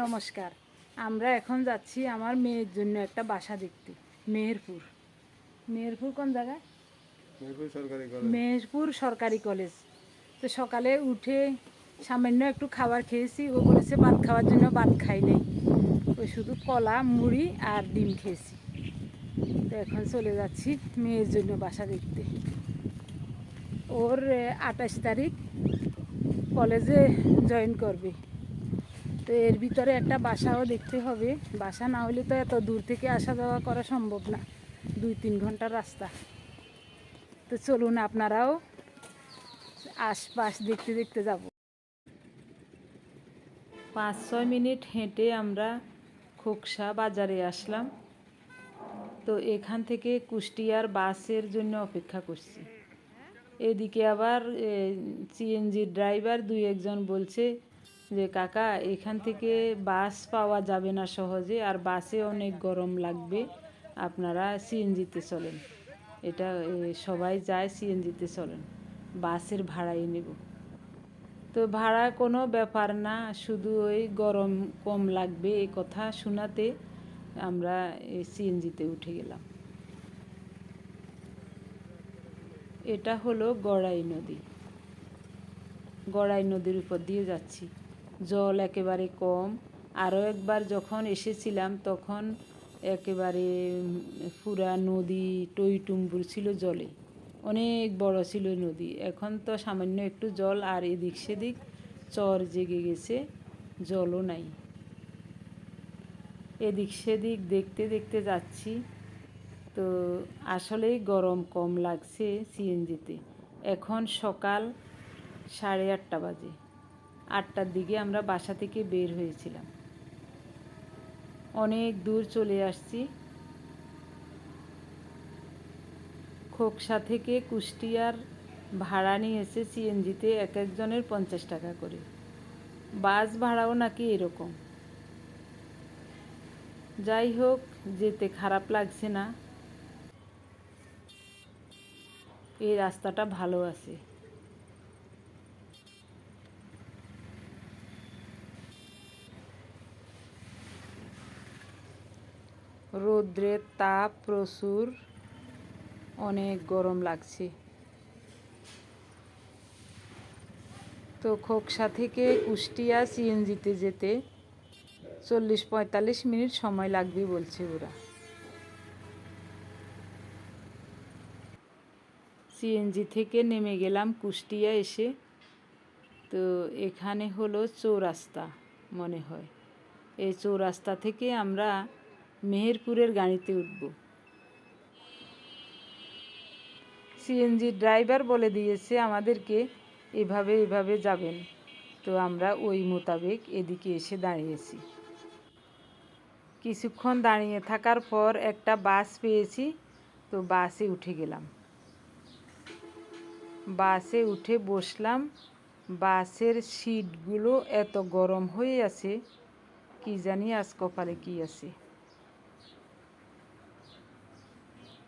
নমস্কার। আমরা এখন যাচ্ছি আমার মেয়ের জন্য একটা বাসা দেখতে মেহেরপুর। মেহেরপুর কোন জায়গায়? মেহেরপুর সরকারি কলেজ। তো সকালে উঠে সামান্য একটু খাবার খেয়েছি ও বলেছে ভাত খাওয়ার জন্য ভাত খাই নাই। ওই শুধু কলা মুড়ি আর ডিম খেয়েছি। তো এখন চলে যাচ্ছি মেয়ের জন্য বাসা দেখতে। ওর আঠাশ তারিখ কলেজে জয়েন করবে। তো এর ভিতরে একটা বাসাও দেখতে হবে। বাসা না হলে তো এত দূর থেকে আসা যাওয়া করা সম্ভব না। দুই তিন ঘণ্টার রাস্তা। তো চলুন আপনারাও আশপাশ দেখতে দেখতে যাব। পাঁচ ছয় মিনিট হেঁটে আমরা খোকসা বাজারে আসলাম। তো এখান থেকে কুষ্টিয়ার বাসের জন্য অপেক্ষা করছি। এদিকে আবার সিএনজি ড্রাইভার দুই একজন বলছে যে কাকা এখান থেকে বাস পাওয়া যাবে না সহজে আর বাসে অনেক গরম লাগবে। আপনারা সিএনজিতে চলেন। এটা এ, সবাই যায় সিএনজিতে চলেন। বাসের ভাড়াই নেব। তো ভাড়া কোনো ব্যাপার না শুধু ওই গরম কম লাগবে এই কথা শোনাতে আমরা সিএনজিতে উঠে গেলাম। এটা হলো গড়াই নদী। গড়াই নদীর উপর দিয়ে যাচ্ছি। জল একেবারে কম। আরও একবার যখন এসেছিলাম, তখন একেবারে পুরা নদী টইটুম্বুর ছিল জলে। অনেক বড় ছিল নদী। এখন তো সামান্য একটু জল আর এদিক সেদিক চর জেগে গেছে, জলও নাই। এদিক সেদিক দেখতে দেখতে যাচ্ছি। তো আসলেই গরম কম লাগছে সিএনজিতে। এখন সকাল সাড়ে আটটা বাজে। আটটার দিকে আমরা বাসা থেকে বের হয়েছিলাম। অনেক দূর চলে আসছি। খোকসা থেকে কুষ্টিয়ার ভাড়া নিয়েছে সিএনজিতে এক একজনের পঞ্চাশ টাকা করে। বাস ভাড়াও নাকি এরকম। যাই হোক, যেতে খারাপ লাগছে না। এই রাস্তাটা ভালো আছে। রৌদ্রের তাপ প্রচুর, অনেক গরম লাগছে। তো খোকসা থেকে কুষ্টিয়া সিএনজিতে যেতে চল্লিশ পঁয়তাল্লিশ মিনিট সময় লাগবে বলছে ওরা। সিএনজি থেকে নেমে গেলাম কুষ্টিয়া এসে। তো এখানে হলো চৌরাস্তা মনে হয়। এই চৌরাস্তা থেকে আমরা মেহেরপুরের গাড়িতে উঠব। সিএনজি ড্রাইভার বলে দিয়েছে আমাদেরকে, এভাবে এভাবে যাবেন। তো আমরা ওই মোতাবেক এদিকে এসে দাঁড়িয়েছি। কিছুক্ষণ দাঁড়িয়ে থাকার পর একটা বাস পেয়েছি, তো বাসে উঠে গেলাম। বাসে উঠে বসলাম। বাসের সিটগুলো এত গরম হয়ে আছে, কি জানি আজ কপালে কি আছে।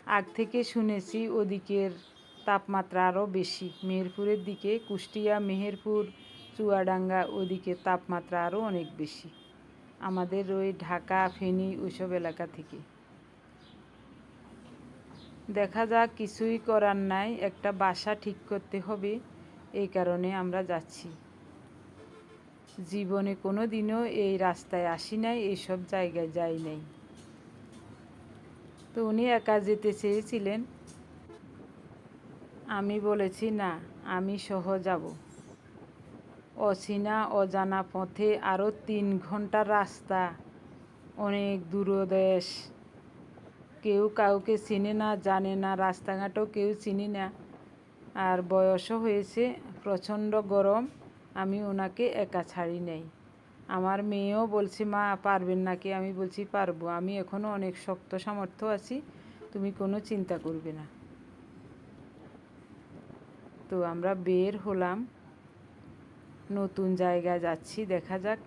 আগ থেকে শুনেছি ওদিকের তাপমাত্রা আরও বেশি। মেহেরপুরের দিকে কুষ্টিয়া, মেহেরপুর, চুয়াডাঙ্গা ওদিকে তাপমাত্রা আরও অনেক বেশি। আমাদের ওই ঢাকা, ফেনী ওইসব এলাকা থেকে। দেখা যাক, কিছুই করার নাই। একটা বাসা ঠিক করতে হবে, এই কারণে আমরা যাচ্ছি। জীবনে কোনো দিনও এই রাস্তায় আসি নাই এইসব জায়গায় যাই নাই। তো উনি একা যেতে চেয়েছিলেন। আমি বলেছি, না, আমি সহ যাব। অচেনা, অজানা পথে আরও তিন ঘণ্টার রাস্তা, অনেক দূরদেশ। কেউ কাউকে চিনে না, জানে না, রাস্তাঘাটও কেউ চিনি না। আর বয়সও হয়েছে, প্রচণ্ড গরম, আমি ওনাকে একা ছাড়ি নাই। আমার মেয়েও বলছে, মা, পারবেন নাকি আমি বলছি, পারব। আমি এখনও অনেক শক্ত সামর্থ্য আছি, তুমি কোনো চিন্তা করবে না। তো আমরা বের হলাম। নতুন জায়গায় যাচ্ছি, দেখা যাক।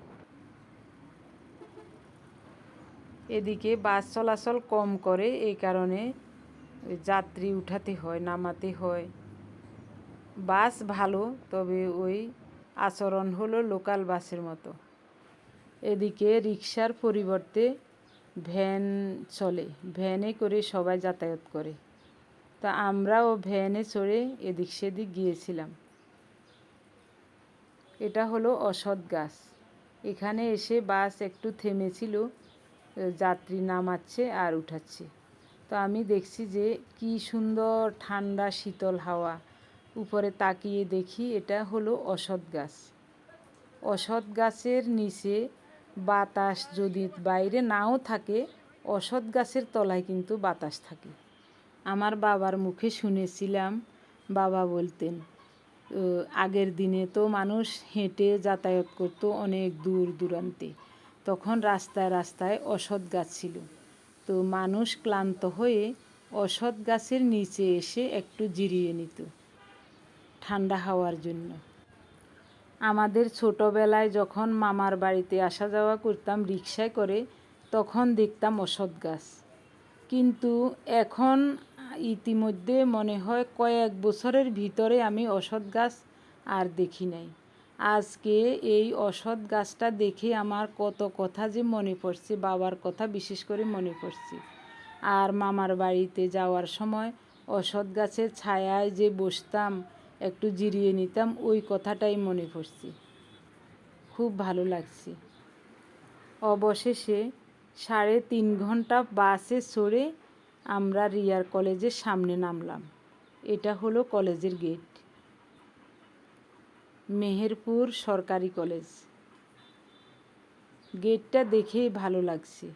এদিকে বাস চলাচল কম করে, এই কারণে যাত্রী উঠাতে হয়, নামাতে হয়। বাস ভালো, তবে ওই আচরণ হলো লোকাল বাসের মতো। এদিকে রিক্সার পরিবর্তে ভ্যান চলে। ভ্যানে করে সবাই যাতায়াত করে। তা আমরাও ভ্যানে চড়ে এদিক সেদিক গিয়েছিলাম। এটা হলো অসৎ গাছ। এখানে এসে বাস একটু থেমেছিল, যাত্রী নামাচ্ছে আর উঠাচ্ছে। তো আমি দেখছি যে কি সুন্দর ঠান্ডা শীতল হাওয়া। উপরে তাকিয়ে দেখি এটা হলো অসৎ গাছ। অসৎ গাছের নিচে বাতাস যদি বাইরে নাও থাকে, অসৎ গাছের তলায় কিন্তু বাতাস থাকে। আমার বাবার মুখে শুনেছিলাম, বাবা বলতেন আগের দিনে তো মানুষ হেঁটে যাতায়াত করতো অনেক দূর দূরান্তে। তখন রাস্তায় রাস্তায় অসৎ গাছ ছিল। তো মানুষ ক্লান্ত হয়ে অসৎ গাছের নিচে এসে একটু জিরিয়ে নিত, ঠান্ডা হাওয়ার জন্য। আমাদের ছোটোবেলায় যখন মামার বাড়িতে আসা যাওয়া করতাম রিক্সায় করে, তখন দেখতাম অসৎ গাছ। কিন্তু এখন ইতিমধ্যে মনে হয় কয়েক বছরের ভিতরে আমি অসৎ গাছ আর দেখি নাই। আজকে এই অসৎ গাছটা দেখে আমার কত কথা যে মনে পড়ছে, বাবার কথা বিশেষ করে মনে পড়ছে। আর মামার বাড়িতে যাওয়ার সময় অসৎ গাছের ছায়ায় যে বসতাম একটু জিরিয়ে নিতাম, ওই কথাটাই মনে পড়ছে। খুব ভালো লাগছে। অবশেষে সাড়ে তিন ঘণ্টা বাসে চড়ে আমরা রিয়ার কলেজের সামনে নামলাম। এটা হলো কলেজের গেট। মেহেরপুর সরকারি কলেজ। গেটটা দেখেই ভালো লাগছে।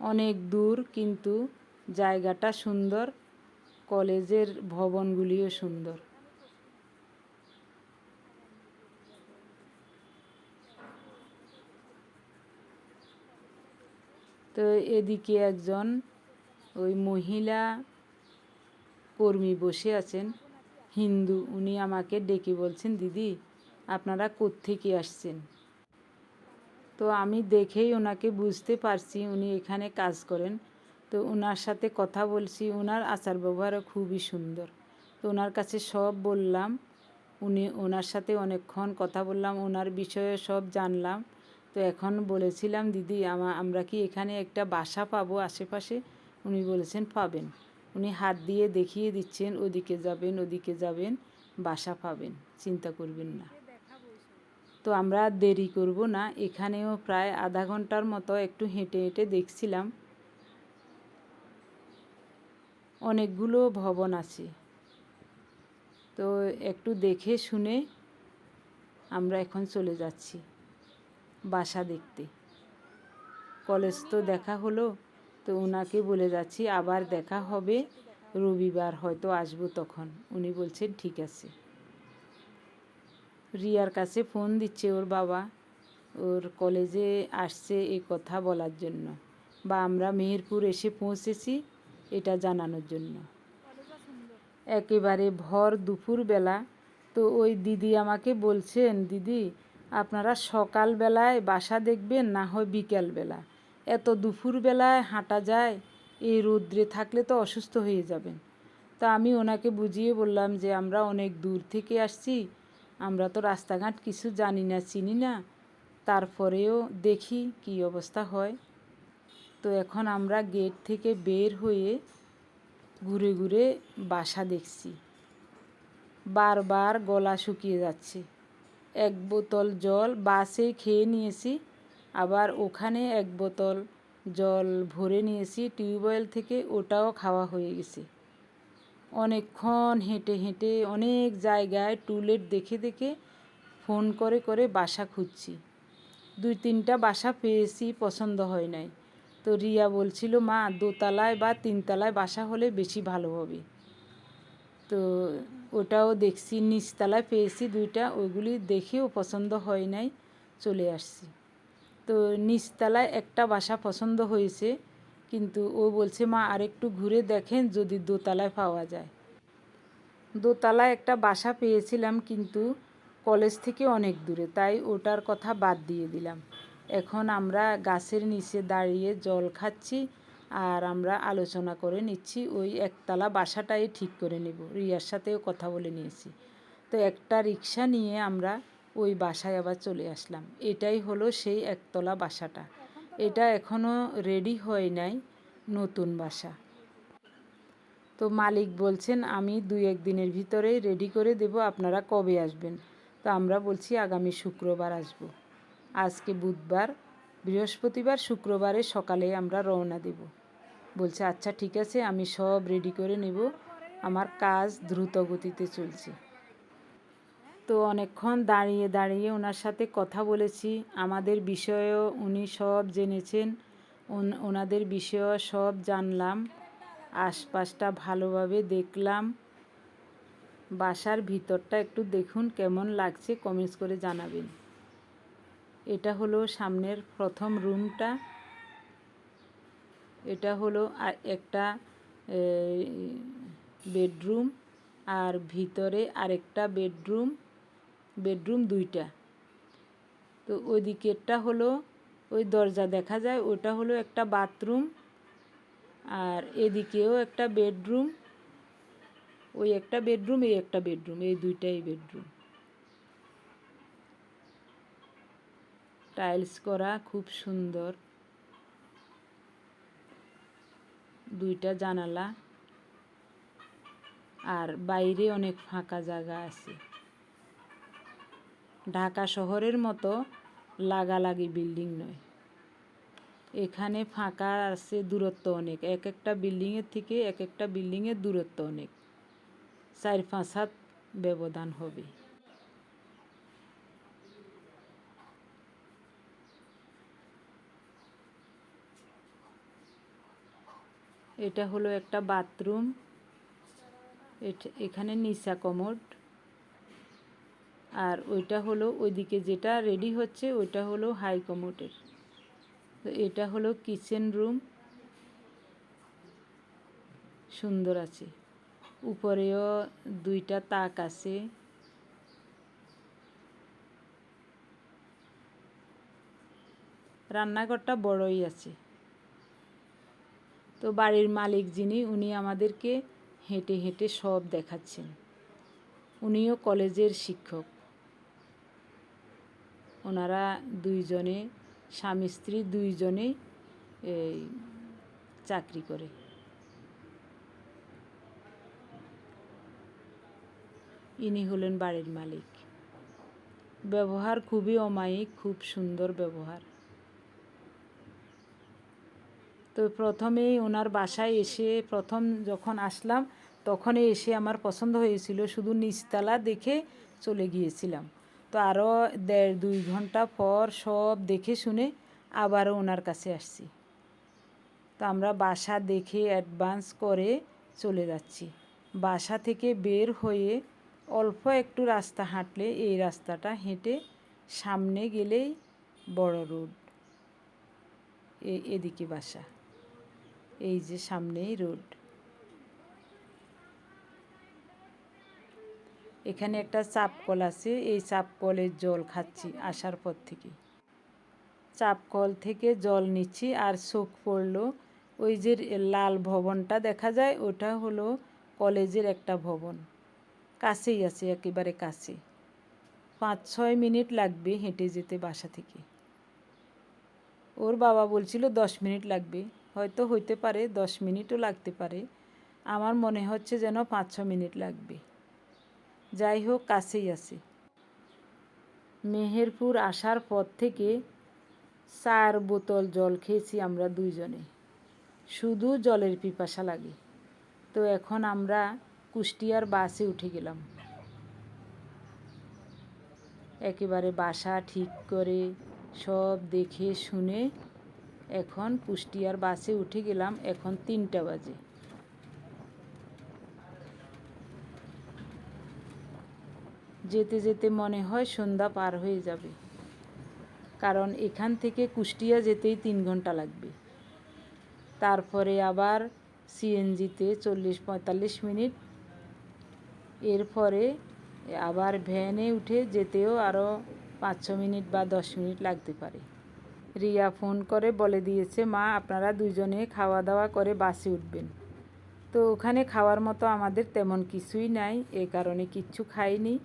অনেক দূর, কিন্তু জায়গাটা সুন্দর। কলেজের ভবনগুলিও সুন্দর। তো এদিকে একজন ওই মহিলা কর্মী বসে আছেন, হিন্দু। উনি আমাকে ডেকে বলছেন, দিদি, আপনারা কোত্থেকে আসছেন? তো আমি দেখেই ওনাকে বুঝতে পারছি উনি এখানে কাজ করেন। তো ওনার সাথে কথা বলছি ওনার আচার ব্যবহারও খুবই সুন্দর। তো ওনার কাছে সব বললাম, উনি ওনার সাথে অনেকক্ষণ কথা বললাম ওনার বিষয়ে সব জানলাম। তো এখন বলেছিলাম, দিদি, আমা, আমরা কি এখানে একটা বাসা পাবো আশেপাশে? উনি বলেছেন, পাবেন। উনি হাত দিয়ে দেখিয়ে দিচ্ছেন, ওদিকে যাবেন ওদিকে যাবেন, বাসা পাবেন, চিন্তা করবেন না। তো আমরা দেরি করব না, এখানেও প্রায় আধা ঘণ্টার মতো একটু হেঁটে হেঁটে দেখছিলাম। অনেকগুলো ভবন আছে। তো একটু দেখে শুনে আমরা এখন চলে যাচ্ছি বাসা দেখতে। কলেজ তো দেখা হলো, তো ওনাকে বলে যাচ্ছি আবার দেখা হবে, রবিবার হয়তো আসব তখন। উনি বলছেন, ঠিক আছে। রিয়ার কাছে ফোন দিচ্ছে ওর বাবা, ওর কলেজে আসছে এই কথা বলার জন্য। বা আমরা মেহেরপুর এসে পৌঁছেছি এটা জানানোর জন্য। একেবারে ভর দুপুরবেলা। তো ওই দিদি আমাকে বলছেন, দিদি, আপনারা সকালবেলায় বাসা দেখবেন, না হয় বিকেলবেলা। এত দুপুরবেলায় হাঁটা যায়, এই রৌদ্রে থাকলে তো অসুস্থ হয়ে যাবেন। তা আমি ওনাকে বুঝিয়ে বললাম যে, আমরা অনেক দূর থেকে আসছি, আমরা তো রাস্তাঘাট কিছু জানি না, চিনি না। তারপরেও দেখি কি অবস্থা হয়। তো এখন আমরা গেট থেকে বের হয়ে ঘুরে ঘুরে বাসা দেখছি। বারবার গলা শুকিয়ে যাচ্ছে। এক বোতল জল বাসে খেয়ে নিয়েছি, আবার ওখানে এক বোতল জল ভরে নিয়েছি টিউবওয়েল থেকে ওটাও খাওয়া হয়ে গেছে। অনেকক্ষণ হেঁটে হেঁটে অনেক জায়গায় টুলেট দেখে দেখে ফোন করে করে বাসা খুঁজছি। দুই তিনটা বাসা পেয়েছি, পছন্দ হয় নাই। তো রিয়া বলছিল, মা, দোতলায় বা তিনতলায় বাসা হলে বেশি ভালো হবে। তো ওটাও দেখছি, নিচতলায় পেয়েছি দুইটা, ওইগুলি দেখেও পছন্দ হয় নাই, চলে আসছি। তো নিচতলায় একটা বাসা পছন্দ হয়েছে, কিন্তু ও বলছে, মা, আরেকটু ঘুরে দেখেন, যদি দোতলায় পাওয়া যায়। দোতলায় একটা বাসা পেয়েছিলাম, কিন্তু কলেজ থেকে অনেক দূরে, তাই ওটার কথা বাদ দিয়ে দিলাম। এখন আমরা গাছের নিচে দাঁড়িয়ে জল খাচ্ছি আর আমরা আলোচনা করে নিচ্ছি। ওই একতলা বাসাটাই ঠিক করে নেব। রিয়ার সাথেও কথা বলে নিয়েছি। তো একটা রিক্সা নিয়ে আমরা ওই বাসায় আবার চলে আসলাম। এটাই হলো সেই একতলা বাসাটা। এটা এখনও রেডি হয় নাই নতুন বাসা। তো মালিক বলছেন, আমি দুই এক দিনের ভিতরে রেডি করে দেব। আপনারা কবে আসবেন? তো আমরা বলছি, আগামী শুক্রবার আসব। আজকে বুধবার, বৃহস্পতিবার, শুক্রবারে সকালে আমরা রওনা দেব। বলছে আচ্ছা ঠিক আছে, আমি সব রেডি করে নেব। আমার কাজ দ্রুত গতিতে চলছে। তো অনেকক্ষণ দাঁড়িয়ে দাঁড়িয়ে ওনার সাথে কথা বলেছি। আমাদের বিষয়েও উনি সব জেনেছেন। ওন- ওনাদের বিষয়েও সব জানলাম। আশপাশটা ভালোভাবে দেখলাম। বাসার ভিতরটা একটু দেখুন, কেমন লাগছে, কমেন্টস করে জানাবেন। এটা হলো সামনের প্রথম রুমটা। এটা হলো একটা বেডরুম আর ভিতরে আরেকটা বেডরুম বেডরুম দুইটা। তো ওই দিকেরটা হলো, ওই দরজা দেখা যায়, ওটা হলো একটা বাথরুম আর এদিকেও একটা বেডরুম। ওই একটা বেডরুম, এই একটা বেডরুম, এই দুইটাই বেডরুম। টাইলস করা খুব সুন্দর। দুইটা জানালা। আর বাইরে অনেক ফাঁকা জায়গা আছে। ঢাকা শহরের মতো লাগালাগি বিল্ডিং নয়। এখানে ফাঁকা আছে দূরত্ব অনেক। এক একটা বিল্ডিংয়ের থেকে এক একটা বিল্ডিংয়ের দূরত্ব অনেক। চার পাঁচ হাত ব্যবধান হবে। এটা হলো একটা বাথরুম। এখানে নিচা কমোড। আর ওইটা হলো ওইদিকে যেটা রেডি হচ্ছে ওইটা হলো হাই কমোডের। তো এটা হলো কিচেন রুম সুন্দর আছে। উপরেও দুইটা তাক আছে। রান্নাঘরটা বড়ই আছে। তো বাড়ির মালিক যিনি, উনি আমাদেরকে হেঁটে হেঁটে সব দেখাচ্ছেন। উনিও কলেজের শিক্ষক। ওনারা দুইজনে, স্বামী স্ত্রী দুইজনে এই চাকরি করে। ইনি হলেন বাড়ির মালিক। ব্যবহার খুবই অমায়িক, খুব সুন্দর ব্যবহার। তো প্রথমেই ওনার বাসায় এসে প্রথম যখন আসলাম, তখনই এসে আমার পছন্দ হয়েছিল। শুধু নিচতলা দেখে চলে গিয়েছিলাম। তো আরও দেড় দুই ঘণ্টা পর সব দেখে শুনে আবারও ওনার কাছে আসছি। তো আমরা বাসা দেখে অ্যাডভান্স করে চলে যাচ্ছি। বাসা থেকে বের হয়ে অল্প একটু রাস্তা হাঁটলে এই রাস্তাটা হেঁটে সামনে গেলেই বড় রোড এদিকে বাসা। এই যে সামনেই রোড। এখানে একটা চাপকল আছে, এই চাপ চাপকলের জল খাচ্ছি আসার পর থেকে। চাপকল থেকে জল নিচ্ছি আর চোখ পড়ল। ওই যে লাল ভবনটা দেখা যায়, ওটা হলো কলেজের একটা ভবন। কাছেই আছে, একেবারে কাছে। পাঁচ ছয় মিনিট লাগবে হেঁটে যেতে বাসা থেকে। ওর বাবা বলছিল দশ মিনিট লাগবে। হয়তো হইতে পারে, দশ মিনিটও লাগতে পারে। আমার মনে হচ্ছে যেন পাঁচ ছ মিনিট লাগবে। যাই হোক, কাছেই আছে। মেহেরপুর আসার পর থেকে চার বোতল জল খেয়েছি আমরা দুইজনে। শুধু জলের পিপাসা লাগে। তো এখন আমরা কুষ্টিয়ার বাসে উঠে গেলাম। একেবারে বাসা ঠিক করে সব দেখে শুনে এখন কুষ্টিয়ার বাসে উঠে গেলাম, এখন তিনটা বাজে। যেতে যেতে মনে হয় সন্ধ্যা পার হয়ে যাবে, কারণ এখান থেকে কুষ্টিয়া যেতেই তিন ঘণ্টা লাগবে। তারপরে আবার সিএনজিতে চল্লিশ পঁয়তাল্লিশ মিনিট, এরপরে আবার ভ্যানে উঠে যেতেও আরও পাঁচ ছ মিনিট বা দশ মিনিট লাগতে পারে। রিয়া ফোন করে বলে দিয়েছে, মা, আপনারা দুজনে খাওয়া দাওয়া করে বাসে উঠবেন। তো ওখানে খাওয়ার মতো আমাদের তেমন কিছুই নাই, এ কারণে কিচ্ছু খাইনি,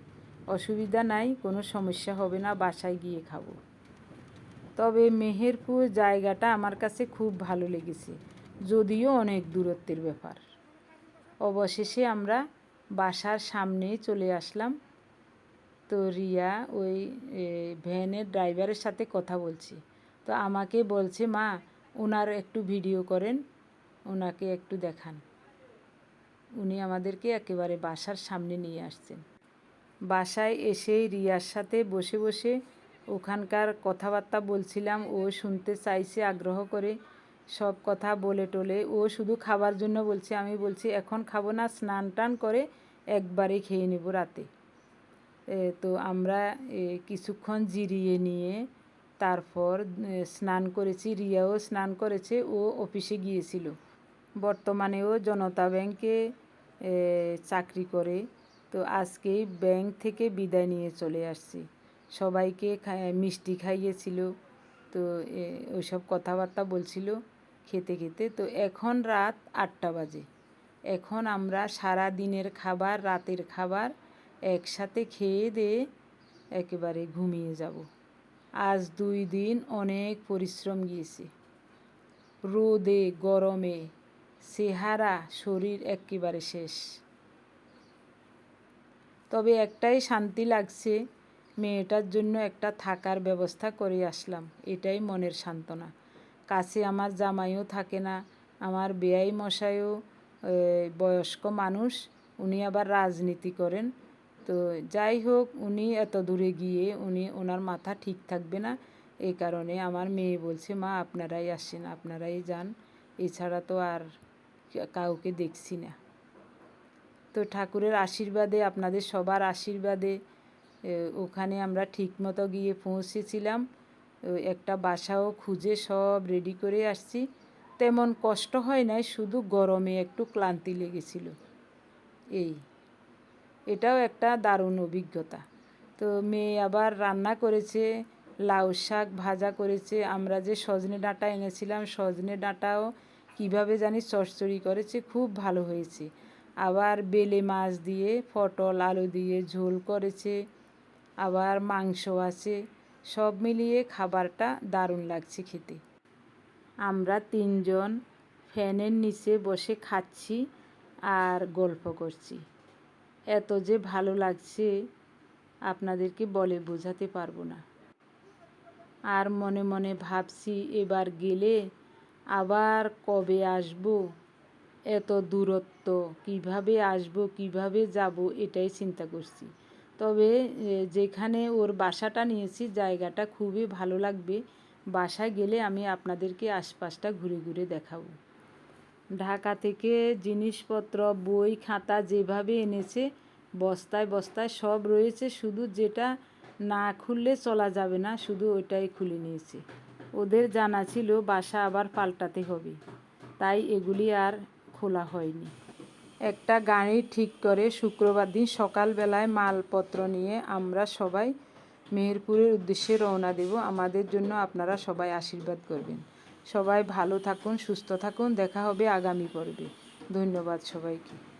অসুবিধা নাই, কোনো সমস্যা হবে না, বাসায় গিয়ে খাব। তবে মেহেরপুর জায়গাটা আমার কাছে খুব ভালো লেগেছে, যদিও অনেক দূরত্বের ব্যাপার। অবশেষে আমরা বাসার সামনে চলে আসলাম। তো রিয়া ওই ভ্যানের ড্রাইভারের সাথে কথা বলছি। তো আমাকে বলছে, মা ওনার একটু ভিডিও করেন ওনাকে একটু দেখান। উনি আমাদেরকে একেবারে বাসার সামনে নিয়ে আসছেন। বাসায় এসেই রিয়ার সাথে বসে বসে ওখানকার কথাবার্তা বলছিলাম। ও শুনতে চাইছে, আগ্রহ করে সব কথা বলে টলে। ও শুধু খাবার জন্য বলছে, আমি বলছি, এখন খাব না, স্নান টান করে একবারে খেয়ে নেব রাতে। তো আমরা কিছুক্ষণ জিরিয়ে নিয়ে তারপর স্নান করেছি, রিয়াও স্নান করেছে, ও অফিসে গিয়েছিল। বর্তমানে ও জনতা ব্যাংকে চাকরি করে। তো আজকেই ব্যাংক থেকে বিদায় নিয়ে চলে আসছি। সবাইকে মিষ্টি খাইয়েছিল। তো ওইসব কথাবার্তা বলছিল খেতে খেতে। তো এখন রাত আটটা বাজে। এখন আমরা সারা দিনের খাবার, রাতের খাবার একসাথে খেয়ে দিয়ে একেবারে ঘুমিয়ে যাব। আজ দুই দিন অনেক পরিশ্রম গিয়েছে। রোদে, গরমে, চেহারা, শরীর একেবারে শেষ। তবে একটাই শান্তি লাগছে, মেয়েটার জন্য একটা থাকার ব্যবস্থা করে আসলাম, এটাই মনের সান্ত্বনা। কাছে আমার জামাইও থাকে না, আমার বেয়াই মশাইও বয়স্ক মানুষ, উনি আবার রাজনীতি করেন তো যাই হোক, উনি এত দূরে গিয়ে উনি ওনার মাথা ঠিক থাকবে না। এই কারণে আমার মেয়ে বলছে, মা, আপনারাই আসেন, আপনারাই যান। এছাড়া তো আর কাউকে দেখছি না। তো ঠাকুরের আশীর্বাদে, আপনাদের সবার আশীর্বাদে ওখানে আমরা ঠিকমতো গিয়ে পৌঁছেছিলাম। একটা বাসাও খুঁজে সব রেডি করে আসছি। তেমন কষ্ট হয় নাই, শুধু গরমে একটু ক্লান্তি লেগেছিল। এই। এটাও একটা দারুণ অভিজ্ঞতা। তো মেয়ে আবার রান্না করেছে, লাউ শাক ভাজা করেছে, আমরা যে সজনে ডাঁটা এনেছিলাম, সজনে ডাঁটাও কীভাবে জানি চচ্চড়ি করেছে, খুব ভালো হয়েছে। আবার বেলে মাছ দিয়ে, পটল, আলু দিয়ে ঝোল করেছে, আবার মাংস আছে, সব মিলিয়ে খাবারটা দারুণ লাগছে খেতে। আমরা তিনজন ফ্যানের নিচে বসে খাচ্ছি আর গল্প করছি। এত যে ভালো লাগছে, আপনাদেরকে বলে বোঝাতে পারব না। আর মনে মনে ভাবছি এবার গেলে আবার কবে আসব? এত দূরত্ব, কীভাবে আসব, কীভাবে যাব, এটাই চিন্তা করছি। তবে যেখানে ওর বাসাটা নিয়েছি, জায়গাটা খুবই ভালো লাগবে। বাসায় গেলে আমি আপনাদেরকে আশপাশটা ঘুরে ঘুরে দেখাবো। ঢাকা থেকে জিনিসপত্র, বই, খাতা যেভাবে এনেছে, বস্তায় বস্তায় সব রয়েছে, শুধু যেটা না খুললে চলা যাবে না, শুধু ওইটাই খুলে নিয়েছে। ওদের জানা ছিল বাসা আবার পাল্টাতে হবে, তাই এগুলি আর খোলা হয়নি। একটা গাড়ি ঠিক করে শুক্রবার দিন সকালবেলায় মালপত্র নিয়ে আমরা সবাই মেহেরপুরের উদ্দেশ্যে রওনা দেব। আমাদের জন্য আপনারা সবাই আশীর্বাদ করবেন। সবাই ভালো থাকুন সুস্থ থাকুন। দেখা হবে আগামী পর্বে। ধন্যবাদ সবাইকে।